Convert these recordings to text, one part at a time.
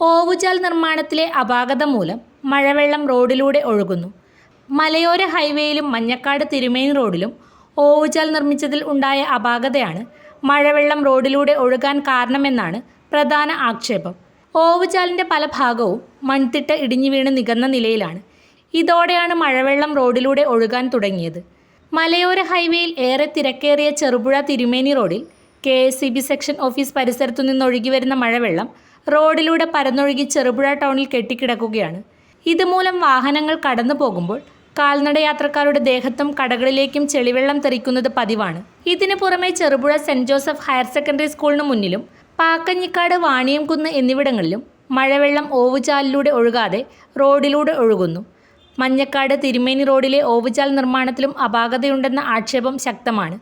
ഓവുചാൽ നിർമ്മാണത്തിലെ അപാകത മൂലം മഴവെള്ളം റോഡിലൂടെ ഒഴുകുന്നു. മലയോര ഹൈവേയിലും മഞ്ഞക്കാട് തിരുമേനി റോഡിലും ഓവുചാൽ നിർമ്മിച്ചതിൽ ഉണ്ടായ അപാകതയാണ് മഴവെള്ളം റോഡിലൂടെ ഒഴുകാൻ കാരണമെന്നാണ് പ്രധാന ആക്ഷേപം. ഓവുചാലിന്റെ പല ഭാഗവും മൺതിട്ട ഇടിഞ്ഞു വീണ് നികന്ന നിലയിലാണ്. ഇതോടെയാണ് മഴവെള്ളം റോഡിലൂടെ ഒഴുകാൻ തുടങ്ങിയത്. മലയോര ഹൈവേയിൽ ഏറെ തിരക്കേറിയ ചെറുപുഴ തിരുമേനി റോഡിൽ K S C B section office പരിസരത്തു നിന്നൊഴുകി വരുന്ന മഴവെള്ളം റോഡിലൂടെ പരന്നൊഴുകി ചെറുപുഴ ടൗണിൽ കെട്ടിക്കിടക്കുകയാണ്. ഇതുമൂലം വാഹനങ്ങൾ കടന്നു പോകുമ്പോൾ കാൽനട യാത്രക്കാരുടെ ദേഹത്തും കടകളിലേക്കും ചെളിവെള്ളം തെറിക്കുന്നത് പതിവാണ്. ഇതിനു പുറമെ Cherupuzha Saint Joseph higher secondary സ്കൂളിന് മുന്നിലും പാക്കഞ്ഞിക്കാട് വാണിയംകുന്ന് എന്നിവിടങ്ങളിലും മഴവെള്ളം ഓവുചാലിലൂടെ ഒഴുകാതെ റോഡിലൂടെ ഒഴുകുന്നു. മഞ്ഞക്കാട് തിരുമേനി റോഡിലെ ഓവുചാൽ നിർമ്മാണത്തിലും അപാകതയുണ്ടെന്ന ആക്ഷേപം ശക്തമാണ്.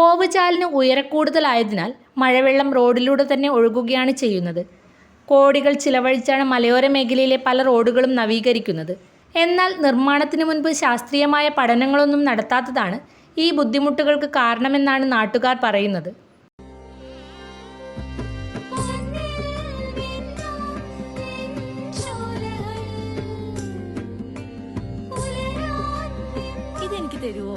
ഓവുചാലിന് ഉയരക്കൂടുതലായതിനാൽ മഴവെള്ളം റോഡിലൂടെ തന്നെ ഒഴുകുകയാണ് ചെയ്യുന്നത്. കോടികൾ ചിലവഴിച്ചാണ് മലയോര മേഖലയിലെ പല റോഡുകളും നവീകരിക്കുന്നത്. എന്നാൽ നിർമ്മാണത്തിന് മുൻപ് ശാസ്ത്രീയമായ പഠനങ്ങളൊന്നും നടത്താത്തതാണ് ഈ ബുദ്ധിമുട്ടുകൾക്ക് കാരണമെന്നാണ് നാട്ടുകാർ പറയുന്നത്. ഇതെനിക്ക് തരുവോ?